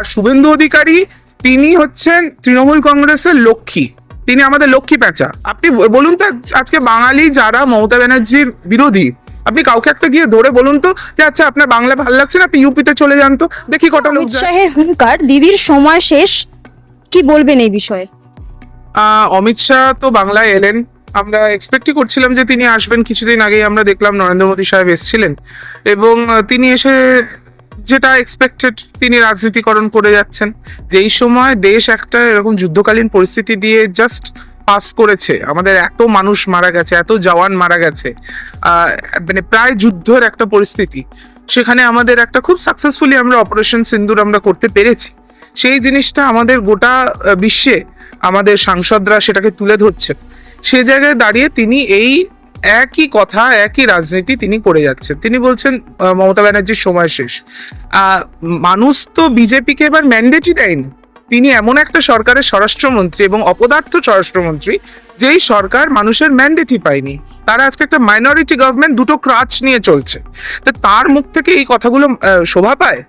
আর শুভেন্দু অধিকারী তিনি হচ্ছেন তৃণমূল কংগ্রেসের লক্ষ্মী। তিনি আমাদের লক্ষ্মী পেঁচা আপনি বলুন তো আজকে বাঙালি যারা মমতা ব্যানার্জির বিরোধী আপনি কাউকে একটা গিয়ে ধরে বলুন তো যে আচ্ছা আপনার বাংলা ভালো লাগছে না? আপনি ইউপিতে চলে যান তো দেখি কটা লোক শাহের হুঙ্কার দিদির সময় শেষ কি বলবেন এই বিষয়ে? আহ, অমিত শাহ তো বাংলায় এলেন। আমরা এক্সপেক্টই করছিলাম যে তিনি আসবেন কিছুদিন আগেই আমরা দেখলাম নরেন্দ্র মোদী সাহেব এসেছিলেন। এবং তিনি এসে যেটা এক্সপেক্টেড তিনি রাজনীতিকরণ করে যাচ্ছেন যেই সময় দেশ একটা এরকম যুদ্ধকালীন পরিস্থিতি দিয়ে জাস্ট পাস করেছে। আমাদের এত মানুষ মারা গেছে, এত জওয়ান মারা গেছে মানে প্রায় যুদ্ধের একটা পরিস্থিতি। সেখানে আমাদের একটা খুব সাকসেসফুলি আমরা অপারেশন সিন্দুর আমরা করতে পেরেছি। সেই জিনিসটা আমাদের গোটা বিশ্বে আমাদের সাংসদরা সেটাকে তুলে ধরছেন। সে জায়গায় দাঁড়িয়ে তিনি এই একই কথা, একই রাজনীতি তিনি করে যাচ্ছেন। তিনি বলছেন মমতা ব্যানার্জির সময় শেষ। মানুষ তো বিজেপিকে এবার ম্যান্ডেটই দেয়নি। তিনি এমন একটা সরকারের স্বরাষ্ট্রমন্ত্রী এবং অপদার্থ স্বরাষ্ট্রমন্ত্রী, যেই সরকার মানুষের ম্যান্ডেটই পায়নি। তারা আজকে একটা মাইনরিটি গভর্নমেন্ট দুটো ক্রাচ নিয়ে চলছে। তো তার মুখ থেকে এই কথাগুলো শোভা পায়?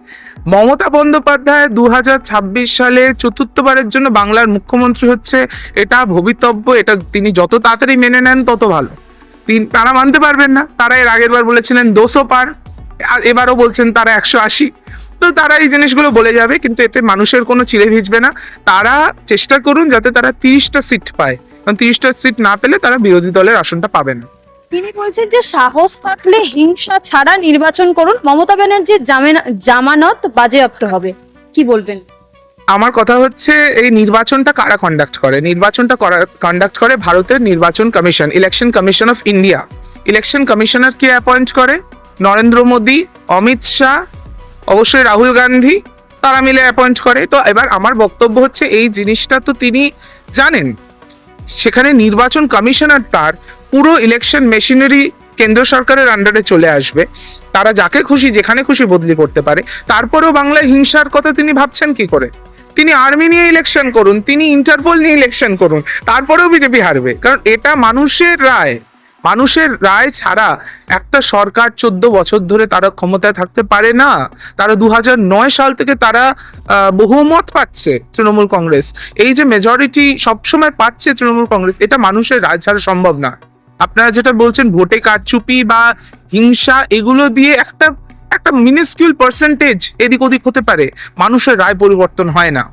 মমতা বন্দ্যোপাধ্যায় দু হাজার ছাব্বিশ সালে চতুর্থবারের জন্য বাংলার মুখ্যমন্ত্রী হচ্ছে। এটা ভবিতব্য, এটা তিনি যত তাড়াতাড়ি মেনে নেন, তত ভালো। তিন তারা মানতে পারবেন না। তারা এর আগের বার বলেছিলেন দুশো পার। এবারও বলছেন তারা একশো আশি। তো তারা এই জিনিসগুলো বলে যাবে, কিন্তু এতে মানুষের কোনো চিড়ে ভিজবে না। তারা চেষ্টা করুন যাতে তারা তিরিশটা সিট পায়। কারণ তিরিশটা সিট না পেলে তারা বিরোধী দলের আসনটা পাবে না। তিনি বলছেন যে সাহস থাকলে হিংসা ছাড়া নির্বাচন করুন। মমতা ব্যানার্জির জামেনা- জামানত বাজেয়াপ্ত হবে। কি বলবেন? আমার কথা হচ্ছে, এই নির্বাচনটা কারা কন্ডাক্ট করে? নির্বাচনটা কন্ডাক্ট করে ভারতের নির্বাচন commission election commission of India election commissioner K appoint করে? নরেন্দ্র মোদী, অমিত শাহ, অবশ্যই রাহুল গান্ধী, তারা মিলে অ্যাপয়েন্ট করে। তো এবার আমার বক্তব্য হচ্ছে, এই জিনিসটা তো তিনি জানেন। সেখানে নির্বাচন কমিশনার তার পুরো ইলেকশন মেশিনারি কেন্দ্র সরকারের আন্ডারে চলে আসবে। তারা যাকে খুশি, যেখানে খুশি বদলি করতে পারে। তারপরেও বাংলায় হিংসার কথা তিনি ভাবছেন কি করে? তিনি আর্মি নিয়ে ইলেকশন করুন, তিনি ইন্টারপোল নিয়ে ইলেকশন করুন, তারপরেও বিজেপি হারবে। কারণ এটা মানুষের রায়। মানুষের রায় ছাড়া একটা সরকার চোদ্দ বছর ধরে তারা ক্ষমতায় থাকতে পারে না। তারা দু নয় সাল থেকে তারা বহুমত পাচ্ছে তৃণমূল কংগ্রেস। এই যে মেজরিটি সবসময় পাচ্ছে তৃণমূল কংগ্রেস, এটা মানুষের রায় ছাড়া সম্ভব না। আপনারা যেটা বলছেন ভোটে কারচুপি বা হিংসা এগুলো দিয়ে একটা একটা মিনিস্কিউল পার্সেন্টেজ এদিক ওদিক হতে পারে। মানুষের রায় পরিবর্তন হয় না।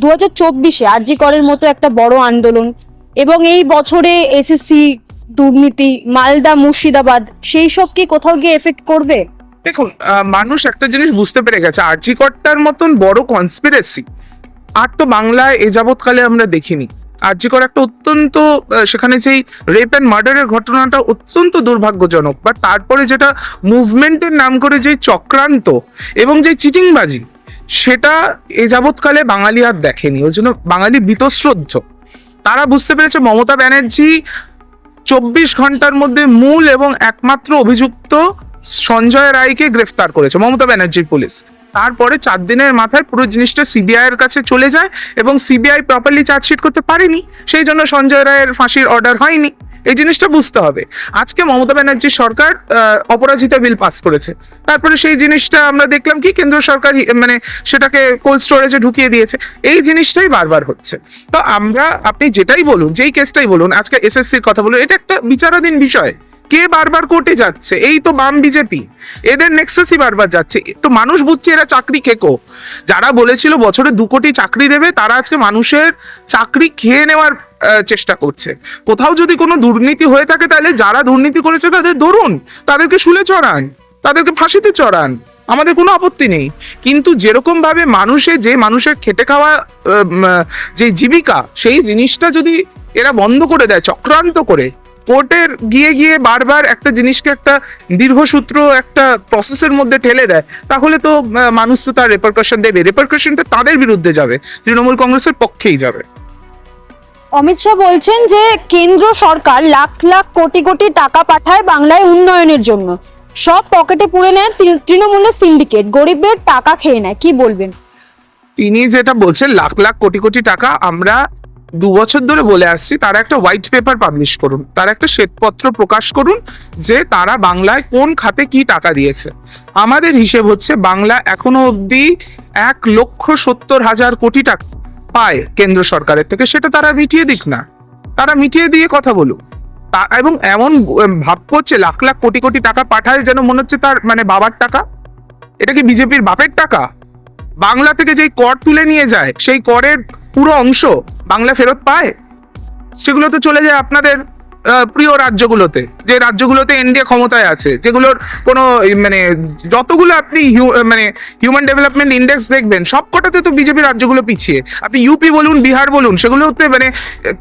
দু হাজার চব্বিশে আরজি করের মতো একটা বড় আন্দোলন এবং এই বছরে এসএসসি দুর্নীতি মালদা মুর্শিদাবাদ সেই সব কি কোথাও গিয়ে এফেক্ট করবে? দেখুন মানুষ একটা জিনিস বুঝতে পেরে গেছে আর্জিকরটার মতন বড় কনস্পিরেসি আর তো বাংলায় এ যাবৎকালে আমরা দেখিনি। আর্জিকর একটা অত্যন্ত সেখানে যেই রেপ অ্যান্ড মার্ডারের ঘটনাটা অত্যন্ত দুর্ভাগ্যজনক। বা তারপরে যেটা মুভমেন্টের নাম করে যে চক্রান্ত এবং যে চিটিংবাজি, সেটা এ যাবৎকালে বাঙালি আর দেখেনি। ওই জন্য বাঙালি বীতশ্রদ্ধ। তারা বুঝতে পেরেছে মমতা ব্যানার্জি চব্বিশ ঘণ্টার মধ্যে মূল এবং একমাত্র অভিযুক্ত সঞ্জয় রায়কে গ্রেফতার করেছে, মমতা ব্যানার্জির পুলিশ। তারপরে চার দিনের মাথায় পুরো জিনিসটা সিবিআই এর কাছে চলে যায় এবং সিবিআই প্রপারলি চার্জশিট করতে পারেনি, সেই জন্য সঞ্জয় রায়ের ফাঁসির অর্ডার হয়নি। এই জিনিসটা বুঝতে হবে। আজকে মমতা ব্যানার্জি সরকার অপরাজিতা বিল পাস করেছে। তারপরে সেই জিনিসটা আমরা দেখলাম কি, কেন্দ্র সরকার মানে সেটাকে কোল্ড স্টোরেজে ঢুকিয়ে দিয়েছে। এই জিনিসটাই বারবার হচ্ছে। তো আমরা, আপনি যেটাই বলুন, যেই কেসটাই বলুন, আজকে এসএসসির কথা বলুন, এটা একটা বিচারাধীন বিষয়। কে বারবার কোর্টে যাচ্ছে? এই তো বাম বিজেপি। এদের নেক্সাসই বারবার যাচ্ছে। তো মানুষ বুঝছে এরা চাকরি খেকো যারা বলেছিল বছরে দু কোটি চাকরি দেবে, তারা আজকে মানুষের চাকরি খেয়ে নেওয়ার চেষ্টা করছে। কোথাও যদি কোনো দুর্নীতি হয়ে থাকে, তাহলে যারা দুর্নীতি করেছে তাদের ধরুন, তাদেরকে শুলে চড়ান, তাদেরকে ফাঁসিতে চড়ান, আমাদের কোনো আপত্তি নেই। কিন্তু যেরকম ভাবে মানুষের যে মানুষের খেটে খাওয়া যে জীবিকা, সেই জিনিসটা যদি এরা বন্ধ করে দেয়, চক্রান্ত করে, কোর্টের গিয়ে গিয়ে বারবার একটা জিনিসকে একটা দীর্ঘসূত্র, একটা প্রসেসের মধ্যে ঠেলে দেয়, তাহলে তো মানুষ তো তার রেপারকাশন দেবে। রেপারকাশনটা তাদের বিরুদ্ধে যাবে, তৃণমূল কংগ্রেসের পক্ষেই যাবে। অমিত শাহ বলছেন যে কেন্দ্র সরকার লাখ লাখ কোটি কোটি টাকা পাঠায় বাংলায় উন্নয়নের জন্য। সব পকেটে পুরে নেয় তৃণমূলের সিন্ডিকেট। গরিবের টাকা খেয়ে নেয়। কি বলবেন? তিনি যেটা বলছেন, লাখ লাখ কোটি কোটি টাকা আমরা দু বছর ধরে বলে আসছি, তারা একটা হোয়াইট পেপার পাবলিশ করুন, তারা একটা শ্বেতপত্র প্রকাশ করুন যে তারা বাংলায় কোন খাতে কি টাকা দিয়েছে। আমাদের হিসেব হচ্ছে বাংলা এখনও অবধি এক লক্ষ সত্তর হাজার কোটি টাকা পায় কেন্দ্র সরকারের থেকে, সেটা তারা মিটিয়ে দিক না। তারা মিটিয়ে দিয়ে কথা বলুক। তা- এবং এমন ভাব করছে, লাখ লাখ কোটি কোটি টাকা পাঠায় যেন মনে হচ্ছে তার মানে বাবার টাকা। এটা কি বিজেপির বাপের টাকা? বাংলা থেকে যেই কর তুলে নিয়ে যায়, সেই করের পুরো অংশ বাংলা ফেরত পায়? সেগুলো তো চলে যায় আপনাদের। প্রিয় রাজ্যগুলোতে, যে রাজ্যগুলোতে এনডিএ ক্ষমতায় আছে, যেগুলোর কোনো মানে যতগুলো আপনি মানে হিউম্যান ডেভেলপমেন্ট ইন্ডেক্স দেখবেন, সবকটাতে তো বিজেপি রাজ্যগুলো পিছিয়ে। আপনি ইউপি বলুন, বিহার বলুন, সেগুলোতে মানে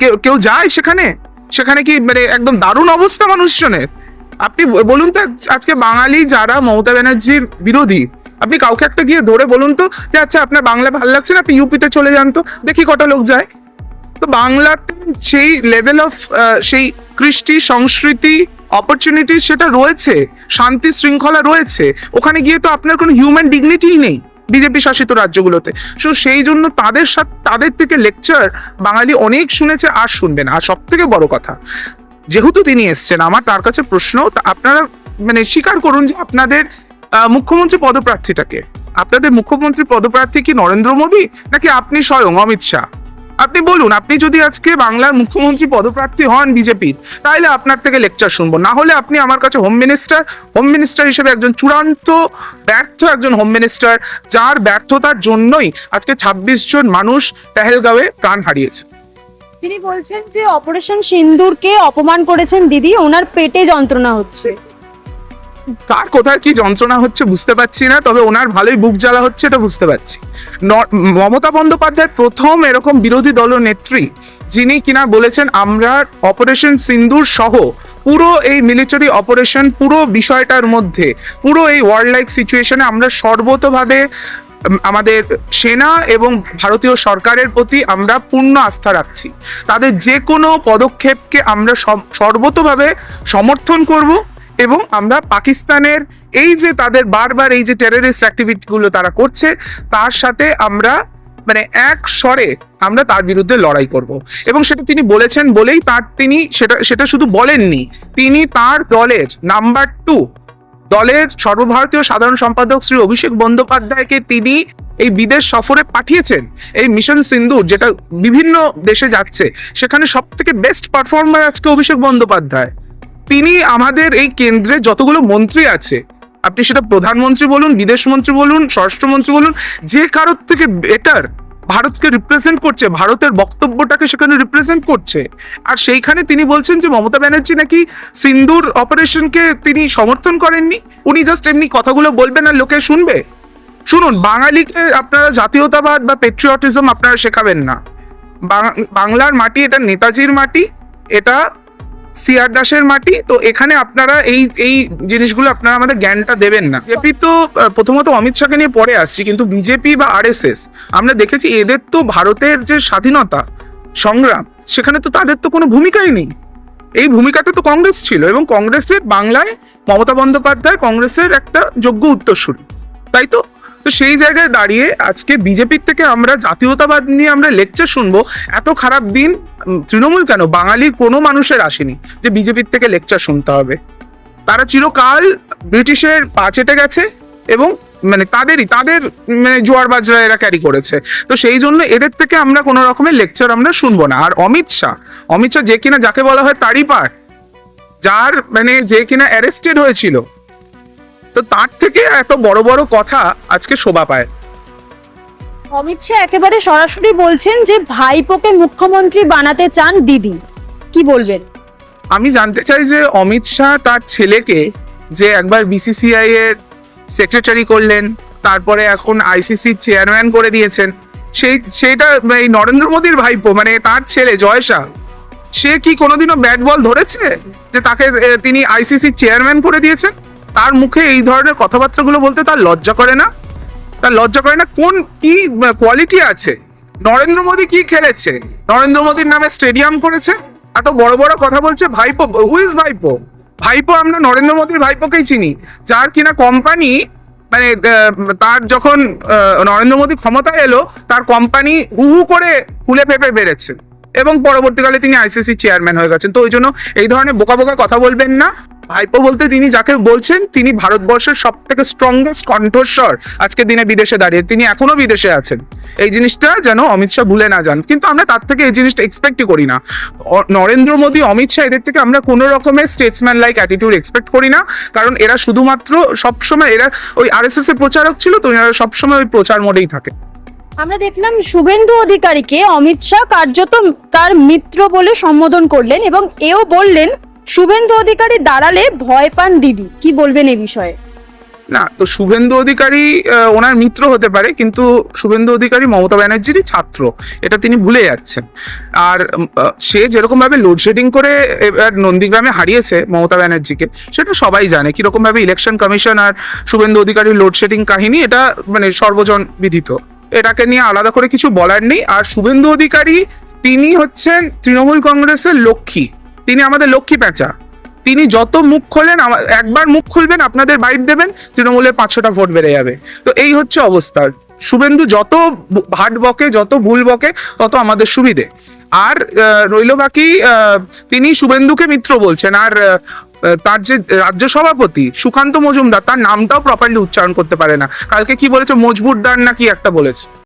কেউ কেউ যায় সেখানে? সেখানে কি মানে একদম দারুণ অবস্থা মানুষজনের? আপনি বলুন তো, আজকে বাঙালি যারা মমতা ব্যানার্জির বিরোধী, আপনি কাউকে একটা গিয়ে ধরে বলুন তো যে আচ্ছা আপনার বাংলা ভালো লাগছে না, আপনি ইউপিতে চলে যান তো, দেখি কটা লোক যায়। তো বাংলাতে সেই লেভেল অফ সেই কৃষ্টি, সংস্কৃতি অপরচুনিটি সেটা রয়েছে, শান্তি শৃঙ্খলা রয়েছে, ওখানে গিয়ে তো আপনার কোনো হিউম্যান ডিগনিটিই নেই বিজেপি শাসিত রাজ্যগুলোতে। সো সেই জন্য তাদের সাথে, তাদের থেকে লেকচার বাঙালি অনেক শুনেছে আর শুনবেন আর সব থেকে বড় কথা, যেহেতু তিনি এসছেন, আমার তার কাছে প্রশ্ন আপনারা মানে স্বীকার করুন যে আপনাদের মুখ্যমন্ত্রী পদপ্রার্থীটাকে। আপনাদের মুখ্যমন্ত্রী পদপ্রার্থী কি নরেন্দ্র মোদী? নাকি আপনি স্বয়ং অমিত শাহ? আপনি বলুন, আপনি যদি আজকে বাংলার মুখ্যমন্ত্রী পদপ্রার্থী হন বিজেপির তাহলে আপনার থেকে লেকচার শুনব। না হলে আপনি আমার কাছে হোম মিনিস্টার হোম মিনিস্টার হিসেবে একজন চূড়ান্ত ব্যর্থ একজন হোম মিনিস্টার যার ব্যর্থতার জন্যই আজকে ছাব্বিশ জন মানুষ পেহেলগাঁওয়ে প্রাণ হারিয়েছে। তিনি বলছেন যে অপারেশন সিন্দুরকে অপমান করেছেন দিদি, ওনার পেটে যন্ত্রণা হচ্ছে। কার কোথায় কি যন্ত্রণা হচ্ছে বুঝতে পারছি না, তবে ওনার ভালোই বুক জ্বালা হচ্ছে এটা বুঝতে পারছি। মমতা বন্দ্যোপাধ্যায় প্রথম এরকম বিরোধী দল নেত্রী, যিনি কিনা বলেছেন, আমরা অপারেশন সিন্দুর সহ পুরো এই মিলিটারি অপারেশন পুরো বিষয়টার মধ্যে, পুরো এই ওয়ার্ল্ড লাইক সিচুয়েশনে আমরা সর্বতভাবে আমাদের সেনা এবং ভারতীয় সরকারের প্রতি আমরা পূর্ণ আস্থা রাখছি। তাদের যে কোনো পদক্ষেপকে আমরা সর্বতভাবে সমর্থন করব। এবং আমরা পাকিস্তানের এই যে তাদের বারবার এই যে টেররিস্ট অ্যাক্টিভিটিগুলো তারা করছে, তার সাথে আমরা মানে এক স্বরে আমরা তার বিরুদ্ধে লড়াই করব। এবং সেটা তিনি বলেছেন বলেই তার তিনি সেটা সেটা শুধু বলেননি, তিনি তার দলের নাম্বার টু দলের সর্বভারতীয় সাধারণ সম্পাদক শ্রী অভিষেক বন্দ্যোপাধ্যায়কে তিনি এই বিদেশ সফরে পাঠিয়েছেন। এই মিশন সিন্দুর যেটা বিভিন্ন দেশে যাচ্ছে, সেখানে সব থেকে বেস্ট পারফর্মার আজকে অভিষেক বন্দ্যোপাধ্যায়। তিনি আমাদের এই কেন্দ্রে যতগুলো মন্ত্রী আছে, আপনি সেটা প্রধানমন্ত্রী বলুন বিদেশ মন্ত্রী বলুন, স্বরাষ্ট্রমন্ত্রী বলুন, যে কারোর থেকে বেটার ভারতকে রিপ্রেজেন্ট করছে, ভারতের বক্তব্যটাকে সেখানে রিপ্রেজেন্ট করছে। আর সেইখানে তিনি বলছেন যে মমতা ব্যানার্জি নাকি সিন্দুর অপারেশনকে তিনি সমর্থন করেননি। উনি জাস্ট এমনি কথাগুলো বলবেন আর লোকে শুনবে। শুনুন, বাঙালিকে আপনারা জাতীয়তাবাদ বা পেট্রিয়টিজম আপনারা শেখাবেন না। বাংলার মাটি এটা নেতাজির মাটি, এটা সিআর দাসের মাটি, তো এখানে আপনারা এই এই জিনিসগুলো আপনারা আমাদের জ্ঞানটা দেবেন না। বিজেপি তো প্রথমত অমিত শাহকে নিয়ে পরে আসছি, কিন্তু বিজেপি বা আরএসএস আমরা দেখেছি এদের তো ভারতের যে স্বাধীনতা, সংগ্রাম, সেখানে তো তাদের তো কোনো ভূমিকাই নেই। এই ভূমিকাটা তো কংগ্রেস ছিল, এবং কংগ্রেসের বাংলায় মমতা বন্দ্যোপাধ্যায় কংগ্রেসের একটা যোগ্য উত্তরসূরি। তাই তো? তো সেই জায়গায় দাঁড়িয়ে আজকে বিজেপির থেকে আমরা জাতীয়তাবাদ নিয়ে আমরা লেকচার শুনব। এত খারাপ দিন তৃণমূল কেন? বাঙালির কোনো মানুষের আসেনি যে বিজেপির থেকে লেকচার শুনতে হবে। তারা চিরকাল ব্রিটিশের পা চেটে গেছে এবং মানে তাদেরই, তাদের মানে জোয়ার বাজরা এরা ক্যারি করেছে। তো সেই জন্য এদের থেকে আমরা কোনো রকমের লেকচার আমরা শুনব না। আর অমিত শাহ অমিত শাহ যে কিনা যাকে বলা হয় তারই পার, যার মানে যে কিনা অ্যারেস্টেড হয়েছিল তো তার থেকে এত বড় বড় কথা আজকে শোভা পায়। অমিত শাহ একেবারে সরাসরি বলছেন যে ভাইপোকে মুখ্যমন্ত্রী বানাতে চান দিদি। কি বলবেন? আমি জানতে চাই যে অমিত শাহ তার ছেলেকে যে একবার বিসিসিআই এর সেক্রেটারি করলেন তারপরে এখন আইসিসি চেয়ারম্যান করে দিয়েছেন সেই সেইটা এই নরেন্দ্র মোদীর ভাইপো মানে তার ছেলে জয় শাহ সে কি কোনোদিনও ব্যাট বল ধরেছে? যে তাকে তিনি আইসিসি চেয়ারম্যান করে দিয়েছেন? তার মুখে এই ধরনের কথাবার্তাগুলো বলতে তার লজ্জা করে না? তার লজ্জা করে না? কোন, কি কোয়ালিটি আছে? নরেন্দ্র মোদী কি খেলেছে? নরেন্দ্র মোদীর নামে স্টেডিয়াম করেছে? এত বড় বড় কথা বলছে ভাইপো হুইজ ভাইপো? ভাইপো আমরা নরেন্দ্র মোদীর ভাইপোকেই চিনি, যার কিনা কোম্পানি মানে তার যখন নরেন্দ্র মোদী ক্ষমতায় এলো, তার কোম্পানি হু হু করে ফুলে ফেপে বেড়েছে। এবং পরবর্তীকালে তিনি আইসিসি চেয়ারম্যান হয়ে গেছেন। তো ওই জন্য এই ধরনের বোকা বোকা কথা বলবেন না। ভাইপো বলতে তিনি যাকে বলছেন, তিনি ভারতবর্ষের সব থেকে স্ট্রংগেস্ট কণ্ঠস্বর আজকের দিনে বিদেশে দাঁড়িয়ে। তিনি এখনও বিদেশে আছেন। এই জিনিসটা যেন অমিত শাহ ভুলে না যান। কিন্তু আমরা তার থেকে এই জিনিসটা এক্সপেক্টই করি না। নরেন্দ্র মোদী, অমিত শাহ, এদের থেকে আমরা কোনো রকমের স্টেটসম্যান লাইক অ্যাটিটিউড এক্সপেক্ট করি না। কারণ এরা শুধুমাত্র সবসময় এরা ওই আরএসএস এর প্রচারক ছিল, তো এরা সবসময় ওই প্রচার মোডেই থাকে। আমরা দেখলাম শুভেন্দু অধিকারীকে অমিত শাহ কার্যত তার মিত্র বলে সম্বোধন করলেন এবং এও বললেন শুভেন্দু অধিকারী দাঁড়ালে ভয় পান দিদি। কি বলবেন এই বিষয়ে? না, তো শুভেন্দু অধিকারী ওনার মিত্র হতে পারে, কিন্তু শুভেন্দু অধিকারী মমতা ব্যানার্জিরই ছাত্র। এটা তিনি ভুলে যাচ্ছেন। আর সে যেরকম ভাবে লোডশেডিং করে এবার নন্দীগ্রামে হারিয়েছে মমতা ব্যানার্জিকে, সেটা সবাই জানে। কীরকম ভাবে ইলেকশন কমিশন আর শুভেন্দু অধিকারীর লোডশেডিং কাহিনী, এটা মানে সর্বজন বিদিত। এটাকে নিয়ে আলাদা করে কিছু বলার নেই। আর শুভেন্দু অধিকারী, তিনি হচ্ছেন তৃণমূল কংগ্রেসের লক্ষ্মী। তিনি আমাদের লক্ষ্মী প্যাঁচা। তিনি যত মুখ খোলেন একবার মুখ খুলবেন, আপনাদের বাইট দেবেন, তৃণমূলের পাঁচশোটা ভোট বেড়ে যাবে। তো এই হচ্ছে অবস্থা। শুভেন্দু যত ভাট বকে, যত ভুল বকে, তত আমাদের সুবিধে। আর রইল বাকি তিনি শুভেন্দুকে মিত্র বলছেন। আর তার যে রাজ্য সভাপতি, সুকান্ত মজুমদার, তার নামটাও প্রপারলি উচ্চারণ করতে পারে না। কালকে কি বলেছে? মজবুরদার না কি একটা বলেছে।